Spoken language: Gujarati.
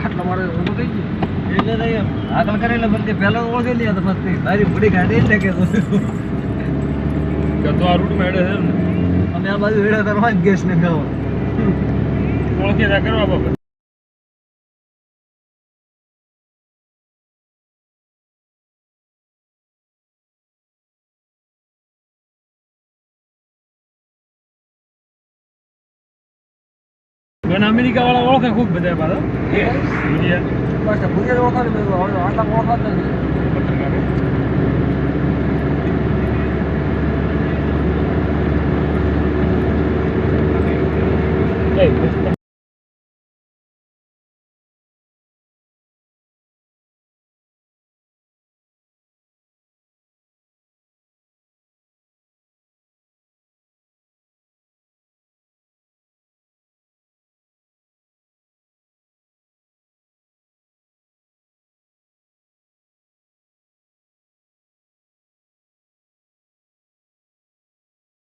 આટલા મારે થઈ ગયું. એટલે એમ આગળ કરેલા બધી પહેલા ઓળખી લે તો પછી મારી ગાડી એટલે કે કે તો આ રૂટ એડે છે ને અમે આ બાજુ વેડા કરવા ગેસ ને ખાવા. ઓળખી કરવા બાબત. મને અમેરિકા વાળા ઓળખે ખૂબ બધા પાછા. ભુજિયા ઓળખાય આટલા ઓળખાણ નથી.